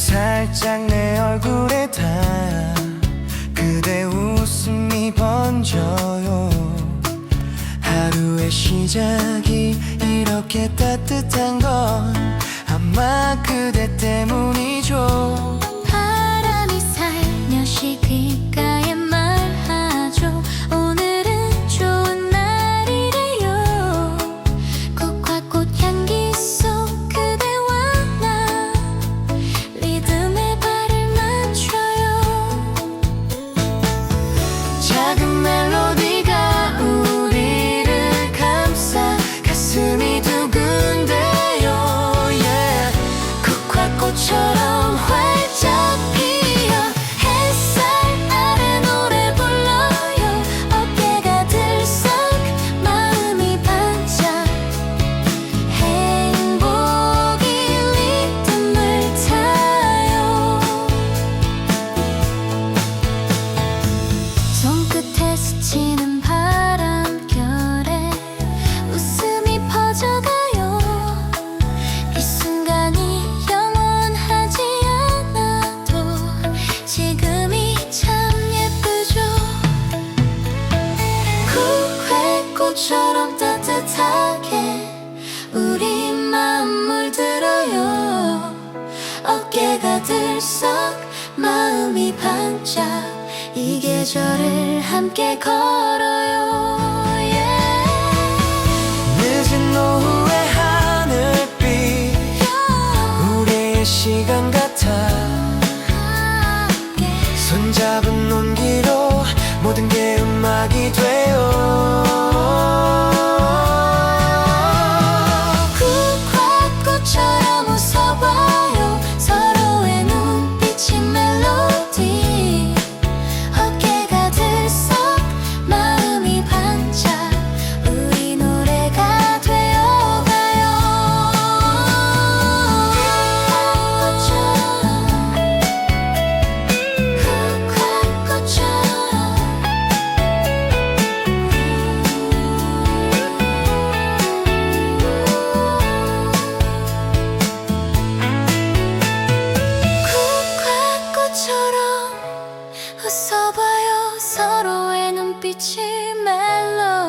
살짝 내 얼굴에 닿아 그대 웃음이 번져요. 하루의 시작이 이렇게 따뜻한 건 아마 그대 때문이죠 봄처럼 따뜻하게 우리 마음 물들어요. 어깨가 들썩 마음이 반짝 이 계절을 함께 걸어요. Yeah. 늦은 오후의 하늘빛 우리의 시간 같아. 손잡은 온기 불빛이 멜로